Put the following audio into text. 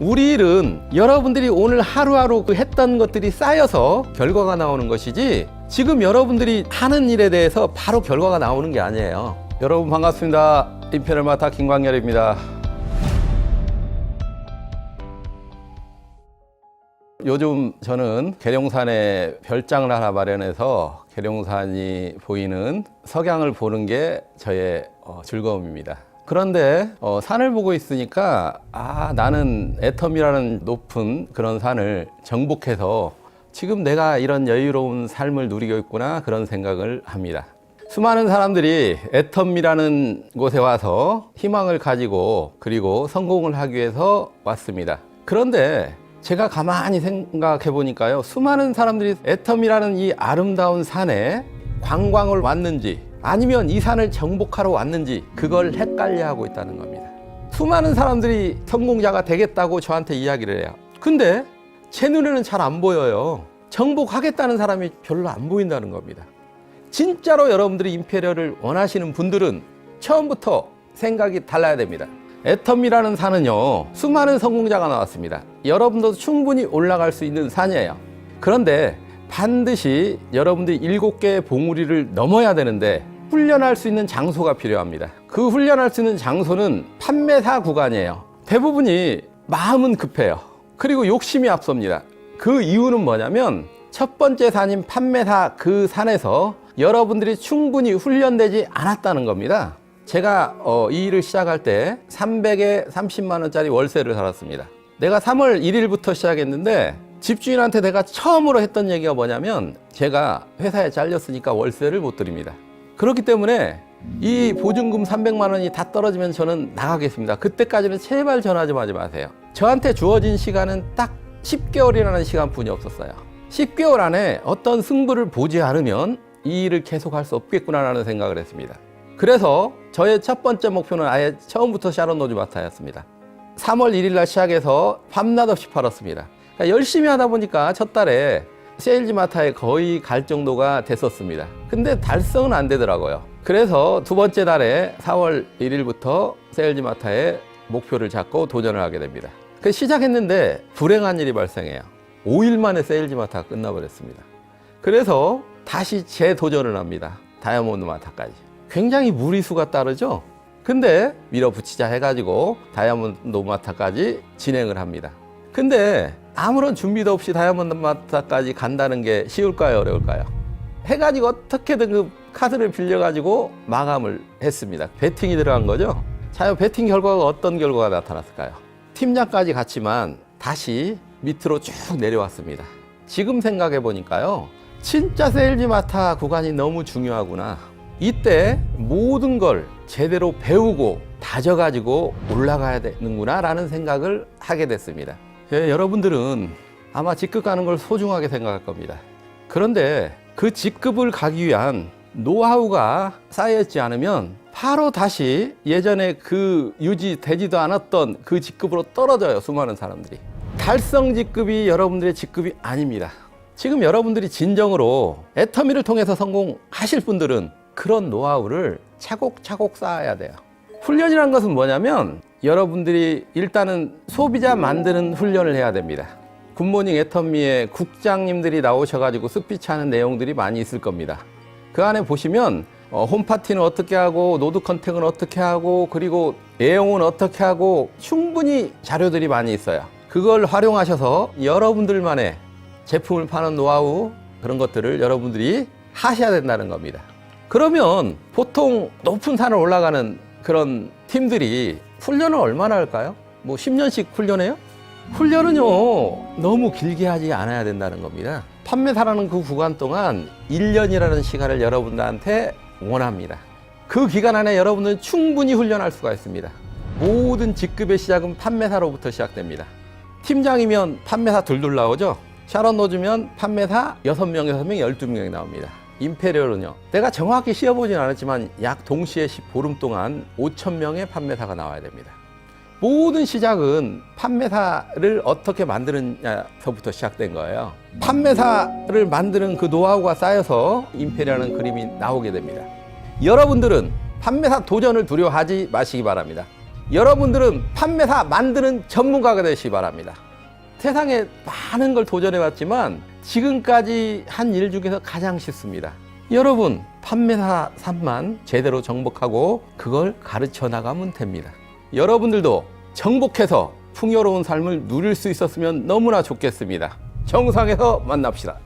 우리 일은 여러분들이 오늘 하루하루 그 했던 것들이 쌓여서 결과가 나오는 것이지 지금 여러분들이 하는 일에 대해서 바로 결과가 나오는 게 아니에요. 여러분 반갑습니다. 임페럴 마타 김광열입니다. 요즘 저는 계룡산에 별장을 하나 마련해서 계룡산이 보이는 석양을 보는 게 저의 어, 즐거움입니다. 그런데 어, 산을 보고 있으니까 아 나는 애텀이라는 높은 그런 산을 정복해서 지금 내가 이런 여유로운 삶을 누리고 있구나 그런 생각을 합니다. 수많은 사람들이 애텀이라는 곳에 와서 희망을 가지고 그리고 성공을 하기 위해서 왔습니다. 그런데 제가 가만히 생각해 보니까요. 수많은 사람들이 애텀이라는 이 아름다운 산에 관광을 왔는지 아니면 이 산을 정복하러 왔는지 그걸 헷갈려 하고 있다는 겁니다. 수많은 사람들이 성공자가 되겠다고 저한테 이야기를 해요. 근데 제 눈에는 잘 안 보여요. 정복하겠다는 사람이 별로 안 보인다는 겁니다. 진짜로 여러분들이 임페리얼을 원하시는 분들은 처음부터 생각이 달라야 됩니다. 애텀이라는 산은요, 수많은 성공자가 나왔습니다. 여러분도 충분히 올라갈 수 있는 산이에요. 그런데 반드시 여러분들이 일곱 개의 봉우리를 넘어야 되는데 훈련할 수 있는 장소가 필요합니다. 그 훈련할 수 있는 장소는 판매사 구간이에요. 대부분이 마음은 급해요. 그리고 욕심이 앞섭니다. 그 이유는 뭐냐면 첫 번째 산인 판매사 그 산에서 여러분들이 충분히 훈련되지 않았다는 겁니다. 제가 어, 이 일을 시작할 때 300에 30만 원짜리 월세를 살았습니다. 내가 3월 1일부터 시작했는데 집주인한테 내가 처음으로 했던 얘기가 뭐냐면 제가 회사에 잘렸으니까 월세를 못 드립니다. 그렇기 때문에 이 보증금 300만 원이 다 떨어지면 저는 나가겠습니다. 그때까지는 제발 전화 좀 하지 마세요. 저한테 주어진 시간은 딱 10개월이라는 시간뿐이 없었어요. 10개월 안에 어떤 승부를 보지 않으면 이 일을 계속할 수 없겠구나라는 생각을 했습니다. 그래서 저의 첫 번째 목표는 아예 처음부터 샤론 노즈마타였습니다. 3월 1일 날 시작해서 밤낮 없이 팔았습니다. 그러니까 열심히 하다 보니까 첫 달에 세일즈 마타에 거의 갈 정도가 됐었습니다. 근데 달성은 안 되더라고요. 그래서 두 번째 달에 4월 1일부터 세일즈 마타에 목표를 잡고 도전을 하게 됩니다. 그 시작했는데 불행한 일이 발생해요. 5일 만에 세일즈 마타가 끝나버렸습니다. 그래서 다시 재도전을 합니다. 다이아몬드 마타까지. 굉장히 무리수가 따르죠? 근데 밀어붙이자 해가지고 다이아몬드 마타까지 진행을 합니다. 근데 아무런 준비도 없이 다이아몬드 마타까지 간다는 게 쉬울까요? 어려울까요? 해가지고 어떻게든 그 카드를 빌려가지고 마감을 했습니다. 베팅이 들어간 거죠? 자, 베팅 결과가 어떤 결과가 나타났을까요? 팀장까지 갔지만 다시 밑으로 쭉 내려왔습니다. 지금 생각해 보니까요. 진짜 세일즈 마타 구간이 너무 중요하구나. 이때 모든 걸 제대로 배우고 다져가지고 올라가야 되는구나 라는 생각을 하게 됐습니다. 예, 여러분들은 아마 직급 가는 걸 소중하게 생각할 겁니다. 그런데 그 직급을 가기 위한 노하우가 쌓여있지 않으면 바로 다시 예전에 그 유지되지도 않았던 그 직급으로 떨어져요, 수많은 사람들이. 달성 직급이 여러분들의 직급이 아닙니다. 지금 여러분들이 진정으로 애터미를 통해서 성공하실 분들은 그런 노하우를 차곡차곡 쌓아야 돼요. 훈련이란 것은 뭐냐면 여러분들이 일단은 소비자 만드는 훈련을 해야 됩니다. 굿모닝 애터미에 국장님들이 나오셔가지고 스피치 하는 내용들이 많이 있을 겁니다. 그 안에 보시면 어, 홈파티는 어떻게 하고 노드 컨택은 어떻게 하고 그리고 내용은 어떻게 하고 충분히 자료들이 많이 있어요. 그걸 활용하셔서 여러분들만의 제품을 파는 노하우 그런 것들을 여러분들이 하셔야 된다는 겁니다. 그러면 보통 높은 산을 올라가는 그런 팀들이 훈련을 얼마나 할까요? 뭐 10년씩 훈련해요? 훈련은요, 너무 길게 하지 않아야 된다는 겁니다. 판매사라는 그 구간 동안 1년이라는 시간을 여러분들한테 원합니다. 그 기간 안에 여러분은 충분히 훈련할 수가 있습니다. 모든 직급의 시작은 판매사로부터 시작됩니다. 팀장이면 판매사 둘둘 나오죠? 샤론 노즈면 판매사 6명, 6명, 12명이 나옵니다. 임페리얼은요. 내가 정확히 씌어보진 않았지만 약 동시에 보름 동안 5천 명의 판매사가 나와야 됩니다. 모든 시작은 판매사를 어떻게 만드느냐서부터 시작된 거예요. 판매사를 만드는 그 노하우가 쌓여서 임페리얼은 그림이 나오게 됩니다. 여러분들은 판매사 도전을 두려워하지 마시기 바랍니다. 여러분들은 판매사 만드는 전문가가 되시기 바랍니다. 세상에 많은 걸 도전해봤지만 지금까지 한 일 중에서 가장 쉽습니다. 여러분, 판매사 삶만 제대로 정복하고 그걸 가르쳐 나가면 됩니다. 여러분들도 정복해서 풍요로운 삶을 누릴 수 있었으면 너무나 좋겠습니다. 정상에서 만납시다.